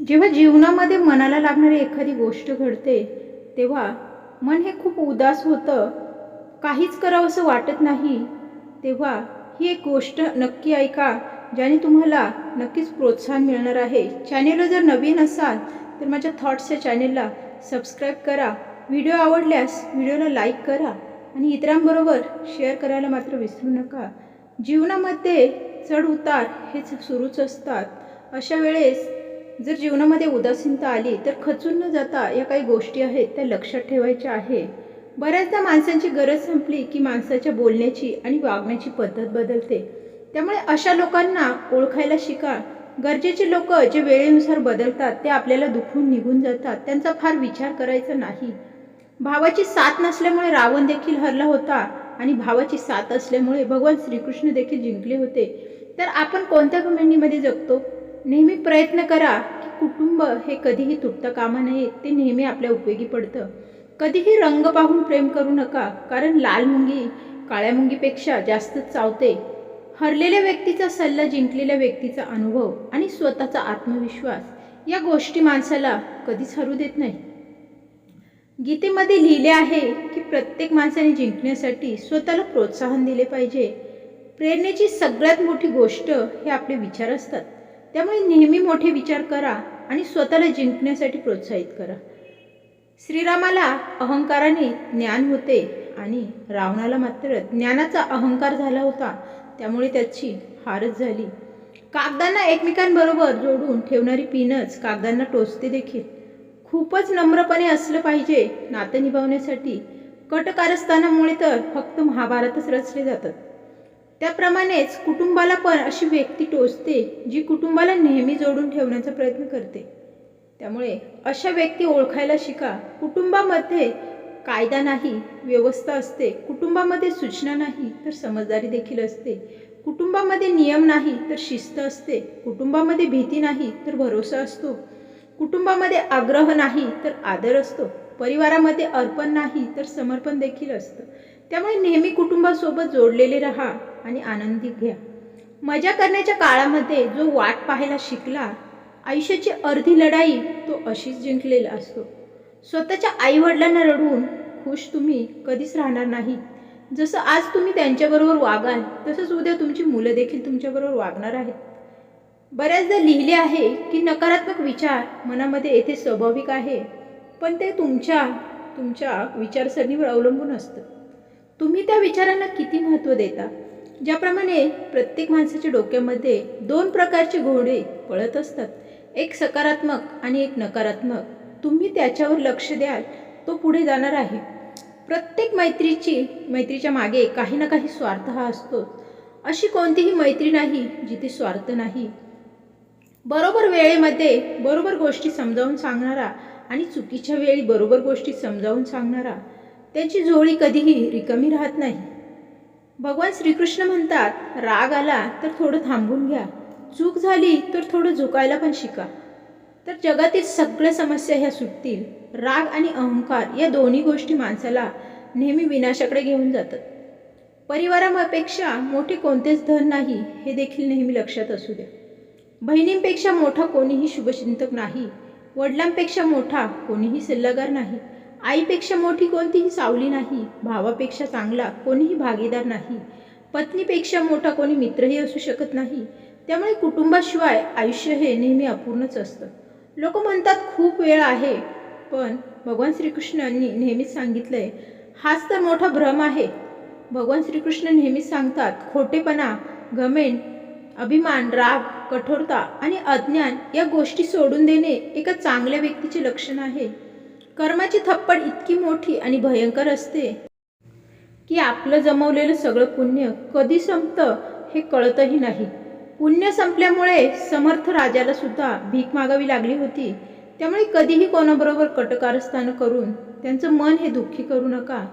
जेव्हा जीवनामध्ये मनाला लागणारी एखादी गोष्ट घडते तेव्हा मन हे खूप उदास होतं. काहीच करावंसं वाटत नाही. तेव्हा ही एक गोष्ट नक्की ऐका ज्याने तुम्हाला नक्कीच प्रोत्साहन मिळणार आहे. चॅनेलला जर नवीन असाल तर माझ्या थॉट्स या चॅनेलला सबस्क्राईब करा. व्हिडिओ आवडल्यास व्हिडिओला लाईक करा आणि इतरांबरोबर शेअर करायला मात्र विसरू नका. जीवनामध्ये चढ उतार हेच सुरूच असतात. अशा वेळेस जर जीवनामध्ये उदासीनता आली तर खचून न जाता या काही गोष्टी आहेत त्या लक्षात ठेवायच्या आहे. बऱ्याचदा माणसांची गरज संपली की माणसाच्या बोलण्याची आणि वागण्याची पद्धत बदलते. त्यामुळे अशा लोकांना ओळखायला शिका. गरजेचे लोक जे वेळेनुसार बदलतात ते आपल्याला दुखून निघून जातात. त्यांचा फार विचार करायचा नाही. भावाची साथ नसल्यामुळे रावण देखील हरला होता आणि भावाची साथ असल्यामुळे भगवान श्रीकृष्ण देखील जिंकले होते. तर आपण कोणत्या कमेंडीमध्ये जगतो? नेहमी प्रयत्न करा कुटुंब हे कधीही तुटता कामा नये ते नेहमी आपल्या उपयोगी पडतं. कधीही रंग पाहून प्रेम करू नका कारण लाल मुंगी काळ्या मुंगीपेक्षा जास्त चावते. हरलेल्या व्यक्तीचा सल्ला जिंकलेल्या व्यक्तीचा अनुभव आणि स्वतःचा आत्मविश्वास या गोष्टी माणसाला कधीच हरू देत नाही. गीतेमध्ये लिहिले आहे की प्रत्येक माणसाने जिंकण्यासाठी स्वतःला प्रोत्साहन दिले पाहिजे. प्रेरणेची सगळ्यात मोठी गोष्ट हे आपले विचार असतात. त्यामुळे नेहमी मोठे विचार करा आणि स्वतःला जिंकण्यासाठी प्रोत्साहित करा. श्रीरामाला अहंकाराने ज्ञान होते आणि रावणाला मात्र ज्ञानाचा अहंकार झाला होता. त्यामुळे त्याची हारच झाली. कागदांना एकमेकांबरोबर जोडून ठेवणारी पिनच कागदांना टोचते देखील. खूपच नम्रपणे असलं पाहिजे नातं निभावण्यासाठी. कटकारस्थानामुळे तर फक्त महाभारतच रचले जातात. त्याप्रमाणेच कुटुंबाला पण अशी व्यक्ती टोचते जी कुटुंबाला नेहमी जोडून ठेवण्याचा प्रयत्न करते. त्यामुळे अशा व्यक्ती ओळखायला शिका. कुटुंबामध्ये कायदा नाही व्यवस्था असते. कुटुंबामध्ये सूचना नाही तर समजदारी देखील असते. कुटुंबामध्ये नियम नाही तर शिस्त असते. कुटुंबामध्ये भीती नाही तर भरोसा असतो. कुटुंबामध्ये आग्रह नाही तर आदर असतो. परिवारामध्ये अर्पण नाही तर समर्पण देखील असतं. त्यामुळे नेहमी कुटुंबासोबत जोडलेले राहा. आणि आनंदी घ्या. मजा करण्याच्या काळामध्ये जो वाट पाहायला शिकला आयुष्याची अर्धी लढाई तो अशीच जिंकलेला असतो. स्वतःच्या आईवडिलांना रडवून खुश तुम्ही कधीच राहणार नाही. जसं आज तुम्ही त्यांच्याबरोबर वागाल तसंच उद्या तुमची मुलं देखील तुमच्याबरोबर वागणार आहेत. बऱ्याचदा लिहिले आहे की नकारात्मक विचार मनामध्ये येथे स्वाभाविक आहे पण ते तुमच्या तुमच्या विचारसरणीवर अवलंबून असतं. तुम्ही त्या विचारांना किती महत्त्व देता? ज्याप्रमाणे प्रत्येक माणसाच्या डोक्यामध्ये दोन प्रकारचे घोडे पळत असतात. एक सकारात्मक आणि एक नकारात्मक. तुम्ही त्याच्यावर लक्ष द्याल तो पुढे जाणार आहे. प्रत्येक मैत्रीची मैत्रीच्या मागे काही ना काही स्वार्थ हा असतो अशी कोणतीही मैत्री नाही जिथे स्वार्थ नाही. बरोबर वेळेमध्ये बरोबर गोष्टी समजावून सांगणारा आणि चुकीच्या वेळी बरोबर गोष्टी समजावून सांगणारा त्यांची जोडी कधीही रिकामी राहत नाही. भगवान श्रीकृष्ण म्हणतात राग आला तर थोडं थांबून घ्या. चूक झाली तर थोडं झुकायला पण शिका. तर जगातील सगळ्या समस्या ह्या सुटतील. राग आणि अहंकार या दोन्ही गोष्टी माणसाला नेहमी विनाशाकडे घेऊन जातात. परिवारापेक्षा मोठे कोणतेच धन नाही हे देखील नेहमी लक्षात असू द्या. बहिणींपेक्षा मोठा कोणीही शुभचिंतक नाही. वडिलांपेक्षा मोठा कोणीही सल्लागार नाही. आईपेक्षा मोठी कोणतीही सावली नाही भावापेक्षा चांगला कोणीही भागीदार नाही पत्नीपेक्षा मोठा कोणी मित्रही असू शकत नाही. त्यामुळे कुटुंबाशिवाय आयुष्य हे नेहमी अपूर्णच असतं. लोक म्हणतात खूप वेळ आहे. पण भगवान श्रीकृष्णांनी नेहमीच सांगितलंय हाच तर मोठा भ्रम आहे. भगवान श्रीकृष्ण नेहमीच सांगतात खोटेपणा घमेंड अभिमान राग कठोरता आणि अज्ञान या गोष्टी सोडून देणे एका चांगल्या व्यक्तीचे लक्षण आहे. कर्माची थप्पड इतकी मोठी आणि भयंकर असते की आपलं जमवलेलं सगळं पुण्य कधी संपतं हे कळतही नाही. पुण्य संपल्यामुळे समर्थ राजाला सुद्धा भीक मागावी लागली होती. त्यामुळे कधीही कोणाबरोबर कटकारस्थानं करून त्यांचं मन हे दुःखी करू नका.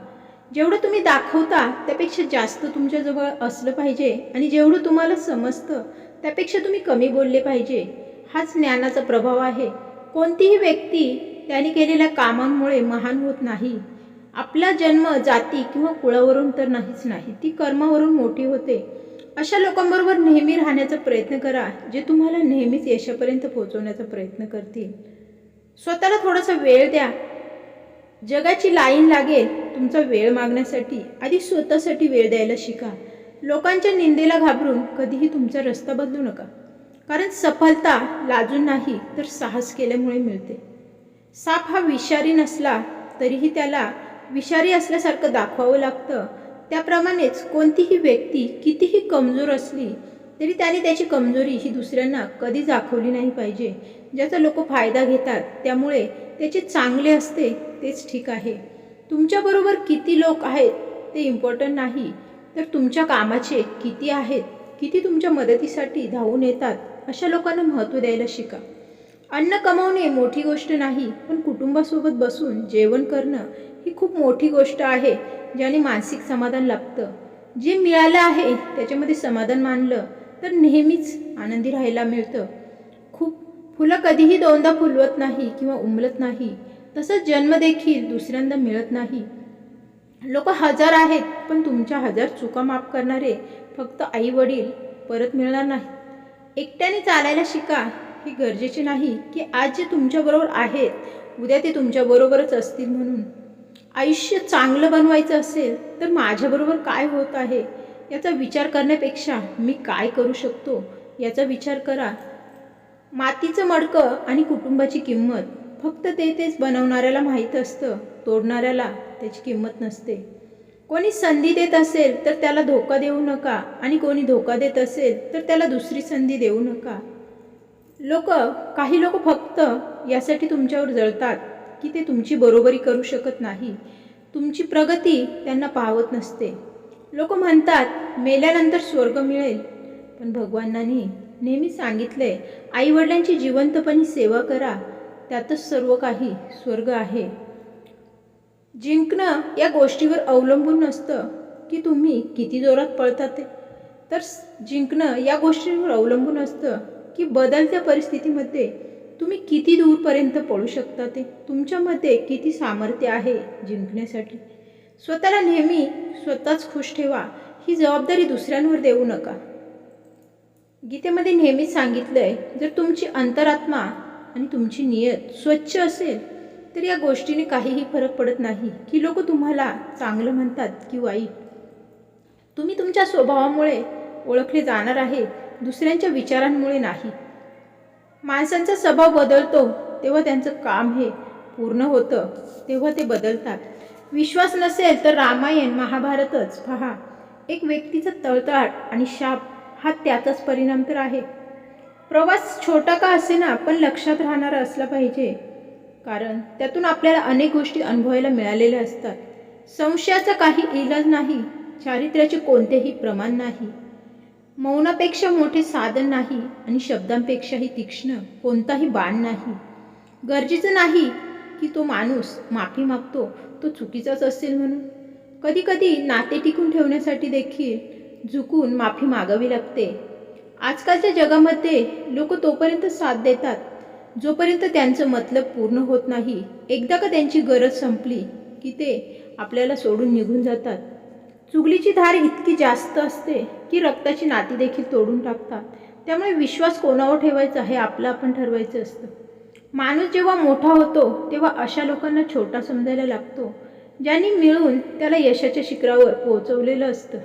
जेवढं तुम्ही दाखवता त्यापेक्षा जास्त तुमच्याजवळ असलं पाहिजे आणि जेवढं तुम्हाला समजतं त्यापेक्षा तुम्ही कमी बोलले पाहिजे. हाच ज्ञानाचा प्रभाव आहे. कोणतीही व्यक्ती त्याने केलेल्या कामांमुळे महान होत नाही. आपला जन्म जाती किंवा कुळावरून तर नाहीच नाही ती कर्मावरून मोठी होते. अशा लोकांबरोबर नेहमी राहण्याचा प्रयत्न करा जे तुम्हाला नेहमीच यशापर्यंत पोहोचवण्याचा प्रयत्न करतील. स्वतःला थोडासा वेळ द्या. जगाची लाईन लागेल तुमचा वेळ मागण्यासाठी. आधी स्वतःसाठी वेळ द्यायला शिका. लोकांच्या निंदेला घाबरून कधीही तुमचा रस्ता बदलू नका. कारण सफलता लाजून नाही तर साहस केल्यामुळे मिळते. साप हा विषारी नसला तरीही त्याला विषारी असल्यासारखं दाखवावं लागतं. त्याप्रमाणेच कोणतीही व्यक्ती कितीही कमजोर असली तरी त्याने त्याची कमजोरी ही दुसऱ्यांना कधीच दाखवली नाही पाहिजे. ज्याचा लोक फायदा घेतात त्यामुळे त्याचे चांगले असते तेच ठीक आहे. तुमच्याबरोबर किती लोक आहेत ते इम्पॉर्टंट नाही. तर तुमच्या कामाचे किती आहेत किती तुमच्या मदतीसाठी धावून येतात अशा लोकांना महत्त्व द्यायला शिका. अन्न कमावणे मोठी गोष्ट नाही पण कुटुंबासोबत बसून जेवण करणं ही खूप मोठी गोष्ट आहे ज्याने मानसिक समाधान लाभतं. जे मिळालं आहे त्याच्यामध्ये समाधान मानलं तर नेहमीच आनंदी राहायला मिळतं. खूप फुलं कधीही दोनदा फुलवत नाही किंवा उमलत नाही तसंच जन्मदेखील दुसऱ्यांदा मिळत नाही. लोक हजार आहेत पण तुमच्या हजार चुका माफ करणारे फक्त आई वडील परत मिळणार नाही एकट्याने चालायला शिका हे गरजेचे नाही की आज जे तुमच्याबरोबर आहेत उद्या ते तुमच्याबरोबरच असतील म्हणून. आयुष्य चांगलं बनवायचं असेल तर माझ्याबरोबर काय होत आहे याचा विचार करण्यापेक्षा मी काय करू शकतो याचा विचार करा. मातीचं मडकं आणि कुटुंबाची किंमत फक्त ते तेच बनवणाऱ्याला माहीत असतं तोडणाऱ्याला त्याची किंमत नसते. कोणी संधी देत असेल तर त्याला धोका देऊ नका आणि कोणी धोका देत असेल तर त्याला दुसरी संधी देऊ नका. लोक काही लोक फक्त यासाठी तुमच्यावर जळतात की ते तुमची बरोबरी करू शकत नाही. तुमची प्रगती त्यांना पाहवत नसते. लोक म्हणतात मेल्यानंतर स्वर्ग मिळेल. पण भगवानांनी नेहमी सांगितले आईवडिलांची जिवंतपणी सेवा करा. त्यातच सर्व काही स्वर्ग आहे. जिंकणं या गोष्टीवर अवलंबून नसतं की तुम्ही किती जोरात पळता ते. तर जिंकणं या गोष्टीवर अवलंबून असतं की बदलत्या परिस्थितीमध्ये तुम्ही किती दूरपर्यंत पळू शकता ते? तुमच्यामध्ये किती सामर्थ्य आहे जिंकण्यासाठी? स्वतःला नेहमी स्वतःच खुश ठेवा. ही जबाबदारी दुसऱ्यांवर देऊ नका. गीतेमध्ये नेहमीच सांगितलंय जर तुमची अंतरात्मा आणि तुमची नियत स्वच्छ असेल तर या गोष्टीने काहीही फरक पडत नाही. की लोक तुम्हाला चांगलं म्हणतात की वाईट. तुम्ही तुमच्या स्वभावामुळे ओळखले जाणार आहे. दुसऱ्यांच्या विचारांमुळे नाही. माणसांचा स्वभाव बदलतो तेव्हा त्यांचं काम हे पूर्ण होतं तेव्हा ते बदलतात. विश्वास नसेल तर रामायण महाभारतच. पहा एक व्यक्तीचा तळतळाट आणि शाप हा त्याचाच परिणाम तर आहे. प्रवास छोटा का असेना पण लक्षात राहणारा असला पाहिजे. कारण त्यातून आपल्याला अनेक गोष्टी अनुभवायला मिळालेल्या असतात. संशयाचा काही इलाज नाही चारित्र्याचे कोणतेही प्रमाण नाही. मौनापेक्षा मोठे साधन नाही आणि शब्दांपेक्षाही तीक्ष्ण कोणताही बाण नाही. गरजेचं नाही की तो माणूस माफी मागतो तो चुकीचाच असेल म्हणून. कधीकधी नाते टिकून ठेवण्यासाठी देखील झुकून माफी मागावी लागते. आजकालच्या जगामध्ये लोक तोपर्यंत साथ देतात जोपर्यंत त्यांचं मतलब पूर्ण होत नाही. एकदा का त्यांची गरज संपली की ते आपल्याला सोडून निघून जातात. चुगलीची धार इतकी जास्त असते की रक्ताची नाती देखील तोडून टाकतात. त्यामुळे विश्वास कोणावर ठेवायचा हे आपलं आपण ठरवायचं असतं. माणूस जेव्हा मोठा होतो तेव्हा अशा लोकांना छोटा समजायला लागतो ज्यांनी मिळून त्याला यशाच्या शिखरावर पोहोचवलेलं असतं.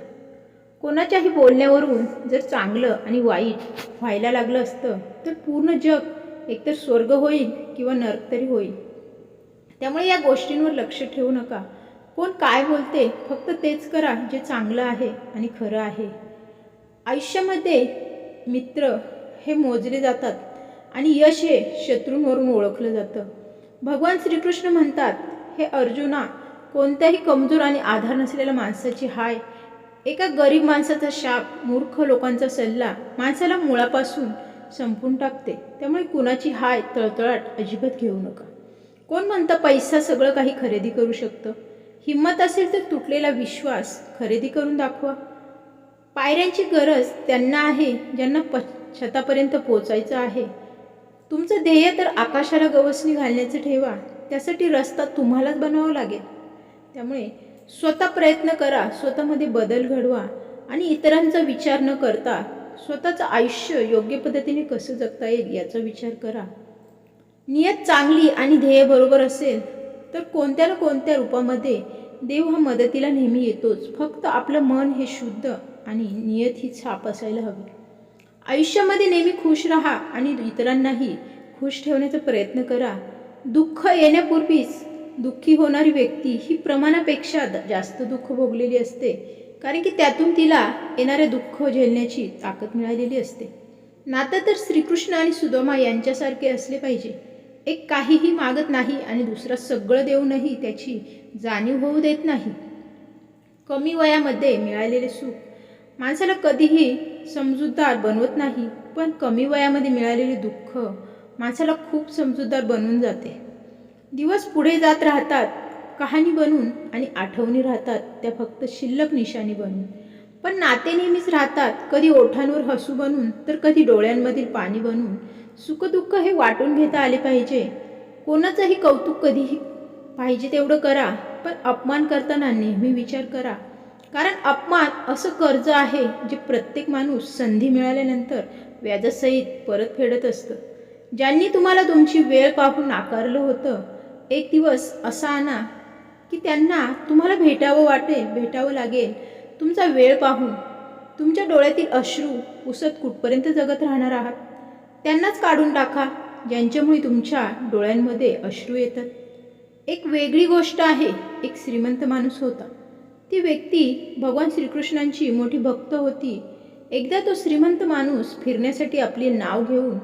कोणाच्याही बोलण्यावरून जर चांगलं आणि वाईट व्हायला लागलं असतं तर पूर्ण जग एकतर स्वर्ग होईल किंवा नरक तरी होईल. त्यामुळे या गोष्टींवर लक्ष ठेवू नका. कोण काय बोलते फक्त तेच करा जे चांगलं आहे आणि खरं आहे. आयुष्यामध्ये मित्र हे मोजले जातात आणि यश हे शत्रूंवरून ओळखलं जातं. भगवान श्रीकृष्ण म्हणतात हे अर्जुना कोणत्याही कमजोर आणि आधार नसलेल्या माणसाची हाय. एका गरीब माणसाचा शाप मूर्ख लोकांचा सल्ला माणसाला मुळापासून संपून टाकते. त्यामुळे कुणाची हाय तळतळाट अजिबात घेऊ नका. कोण म्हणतं पैसा सगळं काही खरेदी करू शकतं? हिंमत असेल तर तुटलेला विश्वास खरेदी करून दाखवा. पायऱ्यांची गरज त्यांना आहे ज्यांना प छतापर्यंत पोचायचं आहे. तुमचं ध्येय तर आकाशाला गवसणी घालण्याचं ठेवा. त्यासाठी रस्ता तुम्हालाच बनवावा लागेल. त्यामुळे स्वतः प्रयत्न करा स्वतःमध्ये बदल घडवा आणि इतरांचा विचार न करता स्वतःचं आयुष्य योग्य पद्धतीने कसं जगता येईल याचा विचार करा. नियत चांगली आणि ध्येय बरोबर असेल तर कोणत्या ना कोणत्या रूपामध्ये देव हा मदतीला नेहमी येतोच. फक्त आपलं मन हे शुद्ध आणि नियत ही छाप असायला हवी. आयुष्यामध्ये नेहमी खुश राहा आणि इतरांनाही खुश ठेवण्याचा प्रयत्न करा. दुःख येण्यापूर्वीच दुःखी होणारी व्यक्ती ही प्रमाणापेक्षा जास्त दुःख भोगलेली असते. कारण की त्यातून तिला येणारे दुःख झेलण्याची ताकद मिळालेली असते. नातं तर श्रीकृष्ण आणि सुदमा यांच्यासारखे असले पाहिजे. एक काहीही मागत नाही आणि दुसरं सगळं देऊनही त्याची जाणीव होऊ देत नाही. कमी वयामध्ये मिळालेले सुख माणसाला कधीही समजूतदार बनवत नाही पण कमी वयामध्ये मिळालेले दुःख माणसाला खूप समजूतदार बनवून जाते. दिवस पुढे जात राहतात कहाणी बनून आणि आठवणी राहतात त्या फक्त शिल्लक निशाणी बनून. पण नाते नेहमीच राहतात कधी ओठांवर हसू बनून तर कधी डोळ्यांमधील पाणी बनून. सुखदुःख हे वाटून घेता आले पाहिजे. कोणाचंही कौतुक कधीही पाहिजे तेवढं करा पण अपमान करताना नेहमी विचार करा. कारण अपमान असं कर्ज आहे जे प्रत्येक माणूस संधी मिळाल्यानंतर व्याजासहित परत फेडत असतं. ज्यांनी तुम्हाला तुमची वेळ पाहून नाकारलं होतं एक दिवस असा आणा की त्यांना तुम्हाला भेटावं वाटेल भेटावं लागेल. तुमचा वेळ पाहून तुमच्या डोळ्यातील अश्रू उसत कुठपर्यंत जगत राहणार आहात? त्यांनाच काढून टाका. ज्यांच्यामुळे तुमच्या डोळ्यांमध्ये अश्रू येतात. एक वेगळी गोष्ट आहे. एक श्रीमंत माणूस होता. ती व्यक्ती भगवान श्रीकृष्णांची मोठी भक्त होती. एकदा तो श्रीमंत माणूस फिरण्यासाठी आपली नाव घेऊन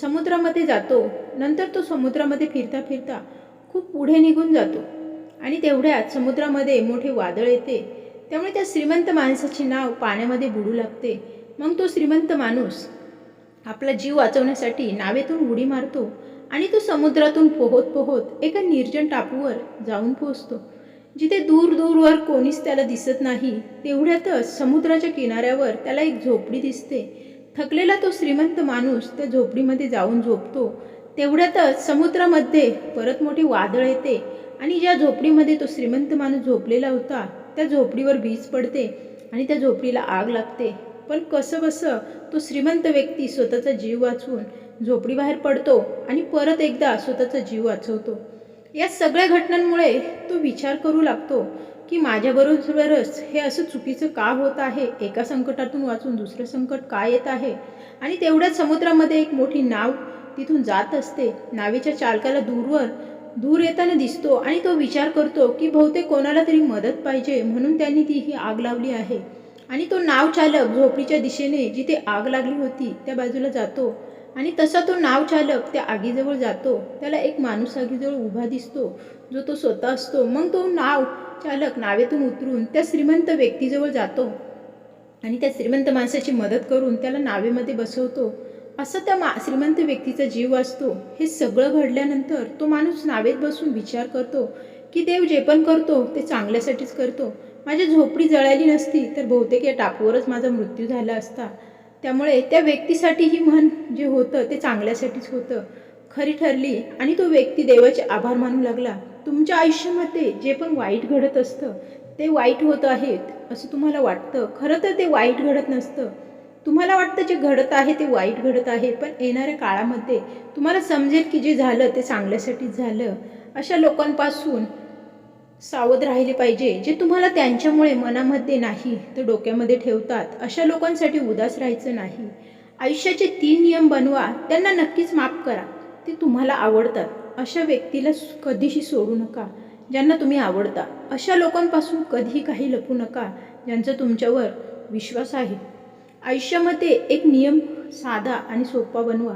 समुद्रामध्ये जातो. नंतर तो समुद्रामध्ये फिरता फिरता खूप पुढे निघून जातो. आणि तेवढ्यात समुद्रामध्ये मोठे वादळ येते. त्यामुळे त्या श्रीमंत माणसाचे नाव पाण्यामध्ये बुडू लागते. मग तो श्रीमंत माणूस आपला जीव वाचवण्यासाठी नावेतून उडी मारतो आणि तो समुद्रातून पोहत पोहत एका निर्जन टापूवर जाऊन पोहोचतो. जिथे दूर दूरवर कोणीच त्याला दिसत नाही तेवढ्यातच समुद्राच्या किनाऱ्यावर त्याला एक झोपडी दिसते. थकलेला तो श्रीमंत माणूस त्या झोपडीमध्ये जाऊन झोपतो. तेवढ्यातच समुद्रामध्ये परत मोठे वादळ येते आणि ज्या झोपडीमध्ये तो श्रीमंत माणूस झोपलेला होता त्या झोपडीवर वीज पडते आणि त्या झोपडीला आग लागते. पण कसं बसं तो श्रीमंत व्यक्ती स्वतःचा जीव वाचवून झोपडीबाहेर पडतो आणि परत एकदा स्वतःचा जीव वाचवतो. या सगळ्या घटनांमुळे तो विचार करू लागतो की माझ्याबरोबरच हे असं चुकीचं का होत आहे? एका संकटातून वाचून दुसरं संकट का येत आहे? आणि तेवढ्याच समुद्रामध्ये एक मोठी नाव तिथून जात असते. नावेच्या चालकाला दूरवर दूर येताना दिसतो आणि तो विचार करतो की बहुतेक कोणाला तरी मदत पाहिजे म्हणून त्यांनी ती ही आग लावली आहे. आणि तो नाव चालक झोपडीच्या दिशेने जिथे आग लागली होती त्या बाजूला जातो. आणि तसा तो नाव चालक त्या आगीजवळ जातो. त्याला एक माणूस आगीजवळ उभा दिसतो. जो तो स्वतः असतो. मग तो नाव चालक नावेतून उतरून त्या श्रीमंत व्यक्तीजवळ जातो. आणि त्या श्रीमंत माणसाची मदत करून त्याला नावेमध्ये बसवतो. असं त्या मा श्रीमंत व्यक्तीचा जीव असतो. हे सगळं घडल्यानंतर तो माणूस नावेत बसून विचार करतो की देव जे पण करतो ते चांगल्यासाठीच करतो. माझी झोपडी जळाली नसती तर बहुतेक या टापूवरच माझा मृत्यू झाला असता. त्यामुळे त्या व्यक्तीसाठी ही म्हण जे होतं ते चांगल्यासाठीच होतं. खरी ठरली आणि तो व्यक्ती देवाचे आभार मानू लागला. तुमच्या आयुष्यामध्ये जे पण वाईट घडत असतं ते वाईट होत आहेत असं तुम्हाला वाटतं. खरं तर ते वाईट घडत नसतं. तुम्हाला वाटतं जे घडत आहे ते वाईट घडत आहे पण येणाऱ्या काळामध्ये तुम्हाला समजेल की जे झालं ते चांगल्यासाठीच झालं. अशा लोकांपासून सावध राहिले पाहिजे जे तुम्हाला त्यांच्यामुळे मनामध्ये नाही तर डोक्यामध्ये ठेवतात. अशा लोकांसाठी उदास राहायचं नाही. आयुष्याचे तीन नियम बनवा त्यांना नक्कीच माफ करा. ते तुम्हाला आवडतात. अशा व्यक्तीला कधीशी सोडू नका ज्यांना तुम्ही आवडता. अशा लोकांपासून कधीही काही लपू नका ज्यांचा तुमच्यावर विश्वास आहे. आयुष्यामध्ये एक नियम साधा आणि सोपा बनवा.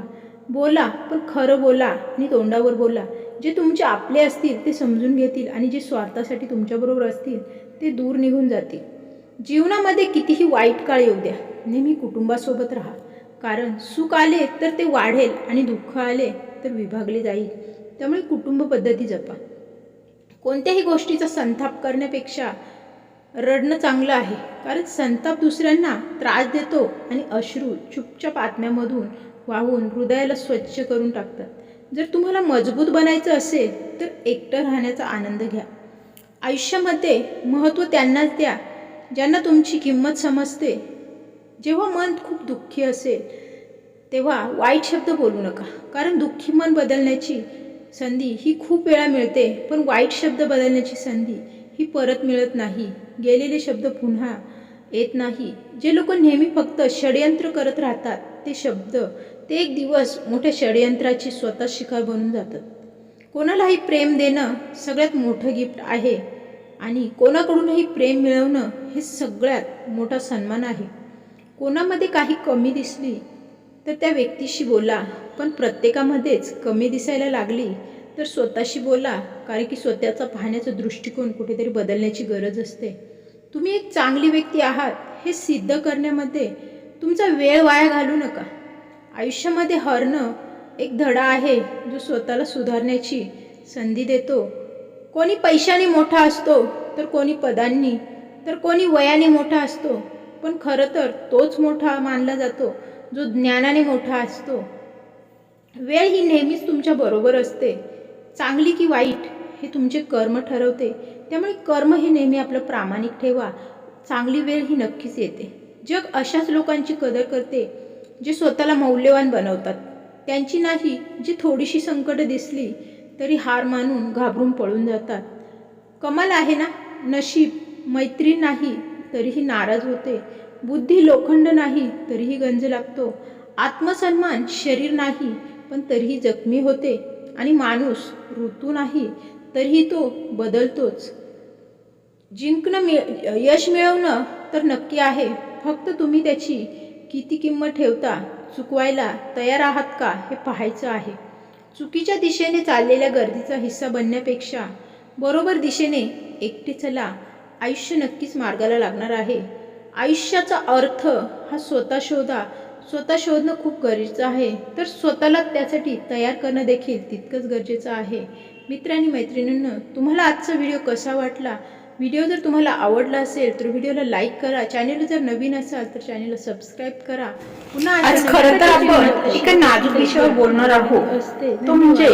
बोला पण खरं बोला आणि तोंडावर बोला. जे तुमचे आपले असतील ते समजून घेतील आणि जे स्वार्थासाठी तुमच्याबरोबर असतील ते दूर निघून जातील. जीवनामध्ये कितीही वाईट काळ येऊ द्या नेहमी कुटुंबासोबत राहा. कारण सुख आले तर ते वाढेल आणि दुःख आले तर विभागले जाईल. त्यामुळे कुटुंब पद्धती जपा. कोणत्याही गोष्टीचा संताप करण्यापेक्षा रडणं चांगलं आहे. कारण संताप दुसऱ्यांना त्रास देतो आणि अश्रू चुपचाप आत्म्यामधून वाहून हृदयाला स्वच्छ करून टाकतात. जर तुम्हाला मजबूत बनायचं असेल तर एकटं राहण्याचा आनंद घ्या. आयुष्यामध्ये महत्त्व त्यांनाच द्या ज्यांना तुमची किंमत समजते. जेव्हा मन खूप दुःखी असेल तेव्हा वाईट शब्द बोलू नका. कारण दुःखी मन बदलण्याची संधी ही खूप वेळा मिळते पण वाईट शब्द बदलण्याची संधी ही परत मिळत नाही. गेलेले शब्द पुन्हा येत नाही. जे लोक नेहमी फक्त षडयंत्र करत राहतात ते शब्द ते एक दिवस मोठ्या षडयंत्राची स्वतः शिकार बनून जातात कोणालाही प्रेम देणं सगळ्यात मोठं गिफ्ट आहे आणि कोणाकडूनही प्रेम मिळवणं हे सगळ्यात मोठा सन्मान आहे. कोणामध्ये काही कमी दिसली तर त्या व्यक्तीशी बोला पण प्रत्येकामध्येच कमी दिसायला लागली तर स्वतःशी बोला कारण की स्वतःचा पाहण्याचा दृष्टिकोन कुठेतरी बदलण्याची गरज असते. तुम्ही एक चांगली व्यक्ती आहात हे सिद्ध करण्यामध्ये तुमचा वेळ वाया घालू नका. आयुष्यामध्ये हरणं एक धडा आहे जो स्वतःला सुधारण्याची संधी देतो. कोणी पैशाने मोठा असतो तर कोणी पदांनी तर कोणी वयाने मोठा असतो. पण खरं तर तोच मोठा मानला जातो जो ज्ञानाने मोठा असतो. वेळ ही नेहमीच तुमच्या बरोबर असते. चांगली की वाईट हे तुमचे कर्म ठरवते. त्यामुळे कर्म हे नेहमी आपलं प्रामाणिक ठेवा. चांगली वेळ ही नक्कीच येते. जग अशाच लोकांची कदर करते जे स्वतःला मौल्यवान बनवतात. त्यांची नाही जी थोडीशी संकट दिसली तरी हार मानून घाबरून पळून जातात. कमाल आहे ना? नशीब मैत्री नाही तरीही नाराज होते. बुद्धी लोखंड नाही तरीही गंज लागतो. आत्मसन्मान शरीर नाही पण तरीही जखमी होते. आणि माणूस ऋतू नाही तरीही तो बदलतोच. जिंकणं मिळ यश मिळवणं तर नक्की आहे. फक्त तुम्ही त्याची किती किंमत ठेवता चुकवायला तयार आहात का हे पाहायचं आहे. चुकीच्या दिशेने चाललेल्या गर्दीचा हिस्सा बनण्यापेक्षा बरोबर दिशेने एकटे चला. आयुष्य नक्कीच मार्गाला लागणार आहे. आयुष्याचा अर्थ हा स्वतः शोधा. स्वतः शोधणं खूप गरजेचं आहे. तर स्वतःला त्यासाठी तयार करणं देखील तितकंच गरजेचं आहे. मित्र आणि तुम्हाला आजचा व्हिडिओ कसा वाटला? व्हिडिओ जर तुम्हाला आवडला असेल तर व्हिडिओला लाईक करा. चॅनल जर नवीन असाल तर चॅनलला सबस्क्राईब करा. पुन्हा आज खरं तर आपण एका नाजूक विषयावर बोलणार आहोत. असते. तो म्हणजे